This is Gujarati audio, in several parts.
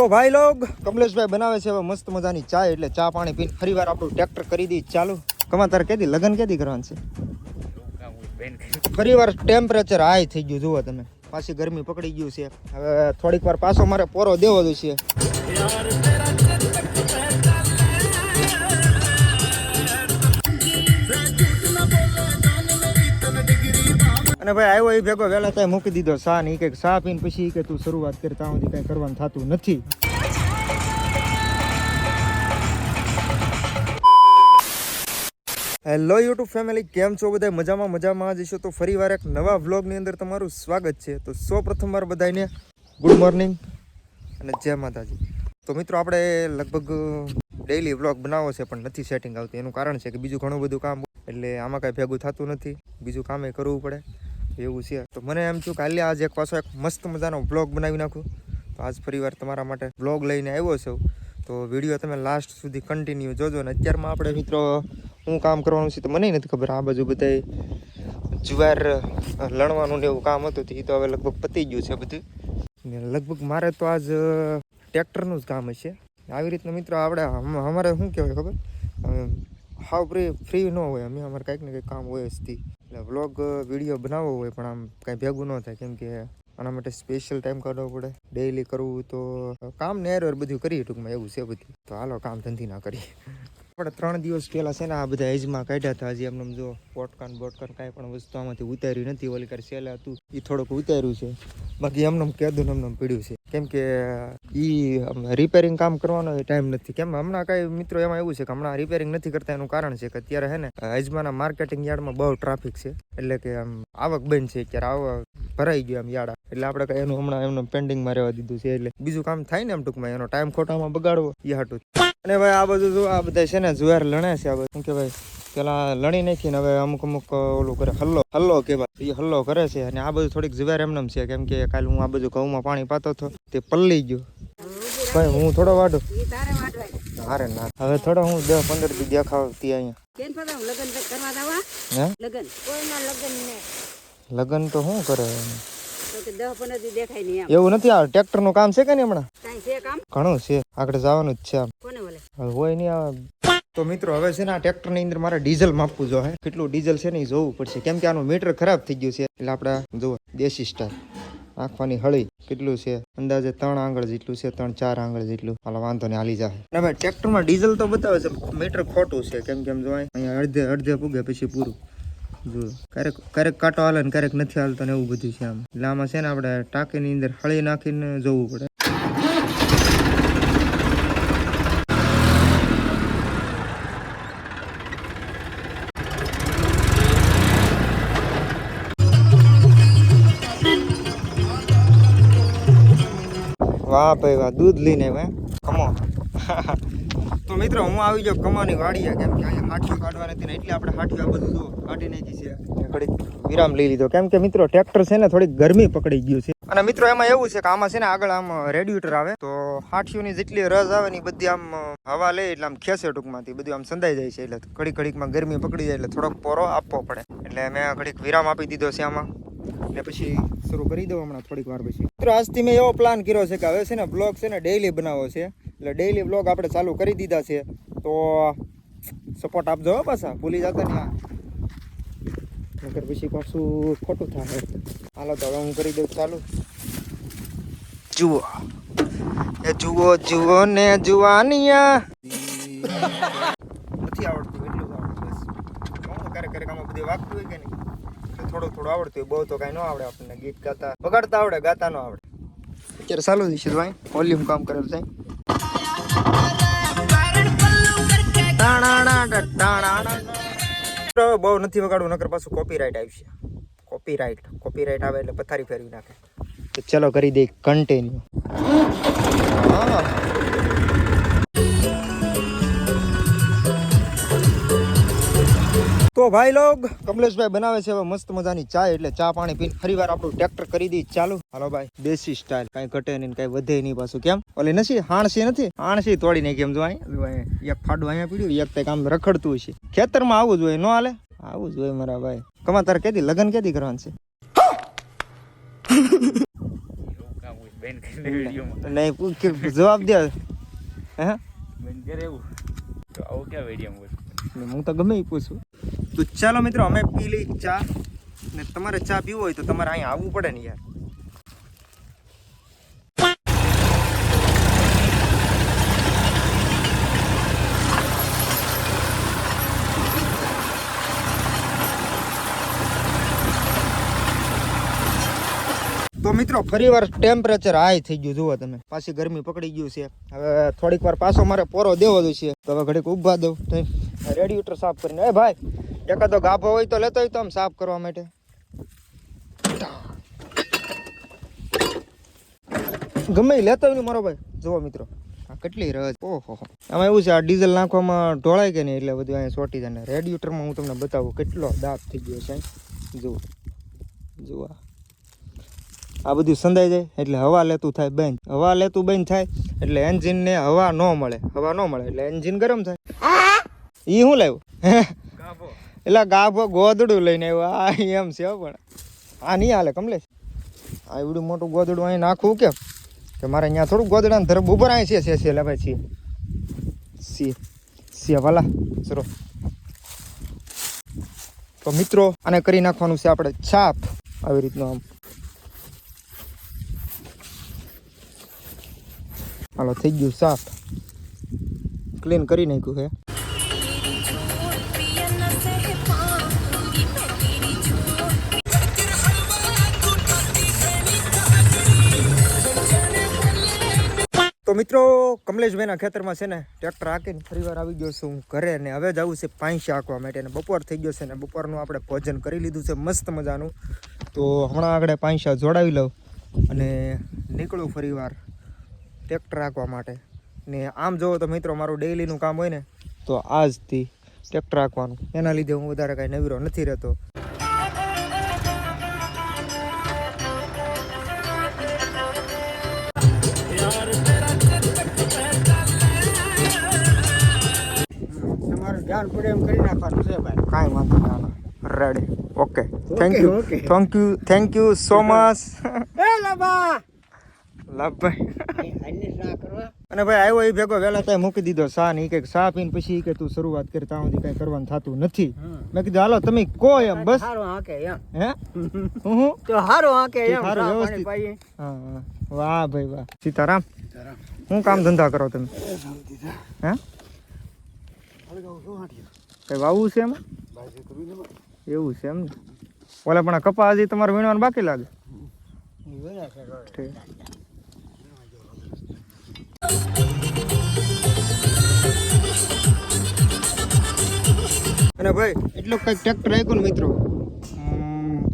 તો ભાઈ લોગ. કમલેશભાઈ બનાવે છે હવે મસ્ત મજાની ચા, એટલે ચા પાણી પીને ફરી વાર આપણું ટ્રેક્ટર કરી દઈ ચાલુ. કમા, તારે કેદી લગન કેદી કરવાનું છે? ફરી વાર ટેમ્પરેચર હાઈ થઈ ગયું, જુઓ તમે. પાછી ગરમી પકડી ગયું છે. હવે થોડીક વાર પાછો મારે પોરો દેવો છે અને ભાઈ આવ્યો એ ભેગો વહેલા ત્યાં મૂકી દીધો સા ને ઈ કે સા પીને પછી કે તું શરૂઆત કરી ત્યાં સુધી કઈ કરવાનું થતું નથી. હેલો યુટ્યુબ ફેમિલી કેમ છો બધા મજામાં મજામાં જશો તો ફરી વાર એક નવા વ્લોગની અંદર તમારું સ્વાગત છે. તો સૌ પ્રથમ વાર બધાને ગુડ મોર્નિંગ અને જય માતાજી. તો મિત્રો, આપણે લગભગ ડેઈલી વ્લોગ બનાવો છે, પણ નથી સેટિંગ આવતી. એનું કારણ છે કે બીજું ઘણું બધું કામ એટલે આમાં કાંઈ ભેગું થતું નથી. બીજું કામે કરવું પડે. એવું છે. તો મને એમ છું કાલે આજે એક પાછો એક મસ્ત મજાનો બ્લોગ બનાવી નાખું. તો આજ ફરીવાર તમારા માટે વ્લોગ લઈને આવ્યો છું. તો વીડિયો તમે લાસ્ટ સુધી કન્ટિન્યુ જોજો ને અત્યારમાં આપણે મિત્રો શું કામ કરવાનું છે તો મને નથી ખબર. આ બાજુ બધાય જુવાર લણવાનું ને એવું કામ હતું તો એ તો હવે લગભગ પતી ગયું છે બધું. ને લગભગ મારે તો આજ ટ્રેક્ટરનું જ કામ હશે. આવી રીતના મિત્રો આપણે અમારે શું કહેવાય ખબર? હાવ ફ્રી ફ્રી ન હોય અમે. અમારે કંઈક ને કંઈક કામ હોય જ એટલે વ્લોગ વીડિયો બનાવવો હોય પણ આમ કાંઈ ભેગું ન થાય, કેમ કે આના માટે સ્પેશિયલ ટાઈમ કાઢવો પડે. ડેઈલી કરવું તો કામ ને બધું કરીએ ટૂંકમાં, એવું છે બધું. તો હાલો, કામ ધંધી ના કરીએ. આપણે ત્રણ દિવસ પહેલાં છે ને આ બધા એજમાં કાઢ્યા હતા. હજી એમને જો પોટકાન બોટકાન કાંઈ પણ વસ્તુ આમાંથી ઉતાર્યું નથી. ઓલી કાર સેલે હતું. એ થોડુંક ઉતાર્યું છે. બાકી એમને કેદું એમને પીડ્યું છે. કેમ કે એ રિપેરિંગ કામ કરવાનો ટાઈમ નથી. કેમ હમણાં કાંઈ મિત્રો એમાં એવું છે કે હમણાં રિપેરિંગ નથી કરતા એનું કારણ છે કે અત્યારે હે ને અજમાના માર્કેટિંગ યાર્ડમાં બહુ ટ્રાફિક છે. એટલે કે આમ આવક બંધ છે. અત્યારે આવક ભરાઈ ગયો એમ યાડા એટલે આપણે કઈ એનું હમણાં એમને પેન્ડિંગમાં રહેવા દીધું છે એટલે. બીજું કામ થાય ને એમ ટૂંકમાં એનો ટાઈમ ખોટામાં બગાડવો એ હાટું અને ભાઈ આ બધું જો આ બધા છે ને જુવાર લણે છે આ બધું. શું કે ભાઈ પેલા લણી નાખીને હવે અમુક અમુક ઓલું કરે હલ્લો હલ્લો કહેવાય. એ હલ્લો કરે છે અને આ બધું થોડીક જુવાર એમને છે. કેમ કે કાલે હું આ બધું ઘઉંમાં પાણી પાતો હતો તે પલ્લી ગયો. ભાઈ હું થોડો વાઢું. અરે હારે ના હવે થોડો હું દસ પંદર દી દેખાવતી અહીંયા. કેમ લગન કરવા દાવા હે? લગન? કોઈના લગન ને લગ્ન તો શું કરે? એવું નથી આ ટ્રેક્ટરનું કામ છે કે નહીં હમણાં? ઘણું છે. આગળ જવાનું જ છે આમ. હવે હોય નહીં આવે તો મિત્રો હવે છે ને આ ટ્રેક્ટરની અંદર મારે ડીઝલ માપવું જો હે. કેટલું ડીઝલ છે ને એ જોવું પડશે. કેમ કે આનું મીટર ખરાબ થઈ ગયું છે. એટલે આપણે જુઓ દેશી સ્ટાઇલ આંખવાની હળી કેટલું છે? અંદાજે ત્રણ આંગળ જેટલું છે ત્રણ ચાર આંગળ જેટલું. હાલ વાંધો ને હાલી જાય હવે ટ્રેક્ટરમાં ડીઝલ તો બતાવે છે મીટર ખોટું છે. કેમ કેમ જોવાય અહીંયા અડધે અડધે પૂગે પછી પૂરું. જો. ક્યારેક ક્યારેક કાંટો હાલે ને ક્યારેક નથી હાલતો ને એવું બધું છે આમ. એટલે આમાં છે ને આપણે ટાંકીની અંદર હળી નાખીને જોવું પડે. વાહ ભાઈ વાહ, દૂધ લઈને આવ્યા. કમો મિત્રો, હું આવી જાઉં કમાની વાડીએ, કેમ કે અહીંયા હાઠીઓ કાઢવાની નથી ને એટલે આપણે હાઠીઓ આ બધું જો કાઢી નાખી છે. ઘડીક વિરામ લઈ લીધો. કેમ કે મિત્રો, ટ્રેક્ટર છે ને થોડીક ગરમી પકડી ગયું છે. અને મિત્રો, એમાં એવું છે કે આમાં છે ને આગળ આમ રેડિએટર આવે, તો હાઠીઓની જેટલી રસ આવે ને એ બધી આમ હવા લે એટલે આમ ખેંચે ટૂંકમાંથી. બધું આમ સંધાઈ જાય છે, એટલે ઘડીક ઘડીકમાં ગરમી પકડી જાય એટલે થોડોક પોરો આપવો પડે. એટલે મેં ઘડીક વિરામ આપી દીધો છે આમાં. ને પછી શરૂ કરી દઉં હમણાં થોડીક વાર પછી. મિત્રો, આજથી મેં એવો પ્લાન કર્યો છે કે હવે છે ને બ્લોગ છે ને ડેઈલી બનાવવો છે. એટલે ડેઈલી બ્લોગ આપણે ચાલુ કરી દીધા છે. તો સપોર્ટ આપજો પાછા. ભૂલી જતા નહીં નગર પછી પાછું ખોટું થાય. હાલો તો હું કરી દઉં ચાલુ. જુઓ. એ જુઓ જુઓ ને જુવાનિયા. નથી આવડતું, એટલું આવડતું બસ. ક્યારેક ક્યારેક આમાં બધું વાગતું હોય કે નહીં? થોડું થોડું આવડતું હોય. બહુ તો કાંઈ ન આવડે આપણને ગીત ગાતા. વગાડતા આવડે, ગાતા ન આવડે. અત્યારે ચાલુ છે ભાઈ. વોલ્યુમ કામ કરેલું તો બહુ નથી વગાડવું નકર પાછું કોપીરાઇટ આવશે. કોપીરાઇટ કોપીરાઇટ આવે એટલે પથારી ફેરવી નાખે. તો ચલો કરી દઈ કન્ટિન્યુ તો ભાઈ લોગ. કમલેશભાઈ બનાવે છે હવે મસ્ત મજાની ચા એટલે ચા પાણી પીને ફરી વાર આપણું ટ્રેક્ટર કરી દઈ ચાલુ. હાલો ભાઈ દેશી સ્ટાઇલ કઈ ઘટે નહીં કઈ વધે નહીં પાછું. કેમ? ઓલી નથી હાણસી નથી? હાણસી તોડી નાખી એમ જો અહીં એક ફાડું અહીંયા પીડ્યું એક તે કામ રખડતું હશે. ખેતરમાં આવું જોઈએ ન હાલે? આવું જોઈએ મારા ભાઈ. કમા તારે કેદી લગ્ન કેદી કરવાનું છે? નહીં જવાબ દે. હે? હું તો ગમે પૂછું. તો ચાલો મિત્રો, અમે પી લઈ ચા. ને તમારે ચા પીવું હોય તો તમારે અહીંયા આવવું પડે ને યાર. તો મિત્રો, ફરીવાર ટેમ્પરેચર હાઈ થઈ ગયું, જુઓ તમે. પાછી ગરમી પકડી ગયું છે. હવે થોડીક વાર પાછો મારે પોરો દેવો છે. તો હવે ઘડીક ઊભા દઉં. તો રેડિએટર સાફ કરીને. એ ભાઈ એકાદો ગાભો હોય તો લેતો હોય તો આમ સાફ કરવા માટે. ગમે લેતો હોય મારો ભાઈ. જુઓ મિત્રો કેટલી રજ ઓહો. આમાં એવું છે, આ ડીઝલ નાખવામાં ઢોળાય કે નહીં એટલે બધું અહીંયા સોટી જાય ને રેડિએટરમાં હું તમને બતાવું કેટલો દાબ થઈ ગયો છે. જુઓ. જુઓ. આ. બધું સંધાઈ જાય એટલે હવા લેતું થાય બંધ. હવા લેતું બંધ થાય એટલે એન્જિનને હવા ન મળે. હવા ન મળે એટલે એન્જિન ગરમ થાય. ઈ શું લાવ્યું? એટલે ગાભો ગોદડું લઈને આવ્યો. આ એમ છે પણ. આ નહીં હાલે, કમલેશ. આ એવડું મોટું ગોદડું અહીં નાખવું કેમ? કે મારે અહીંયા થોડું ગોદડા ધરબ ઉપર અહીં છે છે છે, લે ભાઈ છીએ છીએ છીએ વાલા, ચલો. તો મિત્રો, આને કરી નાખવાનું છે આપણે છાપ. આવી રીતનું આમ. હાલો, થઈ ગયું સાફ ક્લીન કરી નાખ્યું છે. તો મિત્રો, કમલેશભાઈના ખેતરમાં છે ને ટ્રેક્ટર હાકીને ફરી વાર આવી ગયો છું હું ઘરે ને હવે જવું છે પાંચી હાંકવા માટે ને બપોર થઈ ગયો છે ને બપોરનું આપણે ભોજન કરી લીધું છે મસ્ત મજાનું. તો હમણાં આગળ પાંચા જોડાવી લઉં અને નીકળું ફરી વાર ટ્રેક્ટર હાંકવા માટે. ને આમ જોવો તો મિત્રો, મારું ડેઈલીનું કામ હોય ને, તો આજથી ટ્રેક્ટર હાંકવાનું. એના લીધે હું વધારે કાંઈ નવીરો નથી રહેતો. પડે એમ કરી નાખવાનું છે ભાઈ. કાંઈ વાંધો ના ready okay thank you thank you thank you so much એ લાબા લાભભાઈ. અને ભાઈ આવ્યો એ ભેગો વહેલા ત્યાં મૂકી દીધો. સા ને કંઈક સા પીને પછી કે તું શરૂઆત કરી ત્યાં સુધી કાંઈ કરવાનું થતું નથી. મેં કીધું હાલો તમે કો એમ બસ. સારું હાકે એમ. હે? હું તો સારું હાકે એમ સારું, વ્યવસ્થિત. હા હા. વાહ ભાઈ વાહ. સીતારામ શું કામ ધંધા કરો તમે? હે? કઈ વાવવું છે એમાં? એવું છે એમ ને? ઓલા પણ કપા હજી તમારે વીણવાનું બાકી લાગે? અને ભાઈ, એટલું કંઈક ટ્રેક્ટર આપ્યું ને મિત્રો?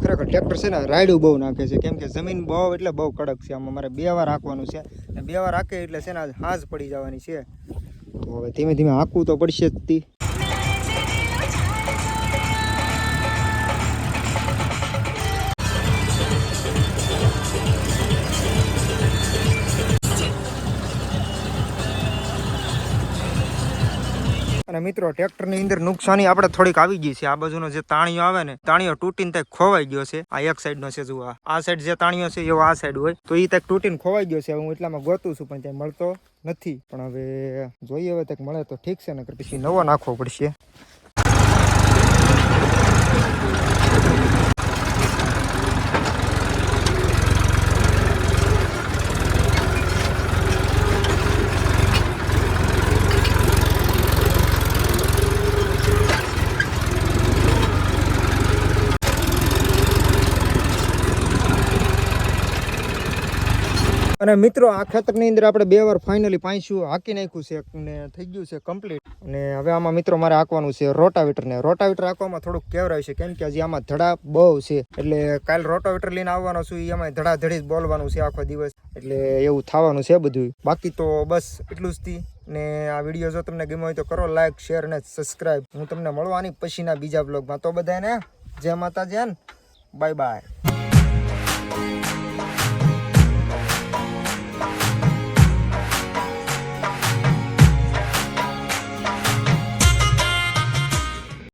ખરેખર ટ્રેક્ટર છે ને રાયડું બહુ નાખે છે. કેમ કે જમીન બહુ એટલે બહુ કડક છે. આમાં મારે બે વાર રાખવાનું છે. અને બે વાર રાખે એટલે છે ને હાજ પડી જવાની છે. હવે ધીમે ધીમે હાંકવું તો પડશે જ તી. અને મિત્રો, ટ્રેક્ટરની અંદર નુકસાની આપણે થોડીક આવી ગઈ છે. આ બાજુનો જે તાણીઓ આવે ને તાણીઓ તૂટીને ત્યાં ખોવાઈ ગયો છે. આ એક સાઈડનો છે, જુઓ આ. સાઈડ જે તાણીઓ છે, એવો આ સાઈડ હોય. તો એ ત્યાં તૂટીને ખોવાઈ ગયો છે. હું એટલામાં ગોતું છું, પણ ત્યાં મળતો નથી. પણ હવે જોઈએ, હવે ત્યાં મળે તો ઠીક છે, નકર પછી નવો નાખવો પડશે. અને મિત્રો, આ ખેતરની અંદર આપણે બે વાર ફાઇનલી પાંચ્યું હાકી નાખ્યું છે ને થઈ ગયું છે કમ્પ્લીટ અને હવે આમાં મિત્રો મારે હાંકવાનું છે રોટાવેટરને રોટાવેટર હાંકવામાં થોડુંક કેવરાય છે, કેમ કે હજી આમાં ધડા બહુ છે. એટલે કાલ રોટાવેટર લઈને આવવાનો છું એમાં ધડાધડી જ બોલવાનું છે આખો દિવસ. એટલે એવું થવાનું છે બધું બાકી તો બસ એટલું જ થી. ને આ વીડિયો જો તમને ગમ્યો હોય તો કરો લાઈક શેર અને સબસ્ક્રાઈબ હું તમને મળવાની પછીના બીજા બ્લોગમાં તો બધાને જય માતાજી બાય બાય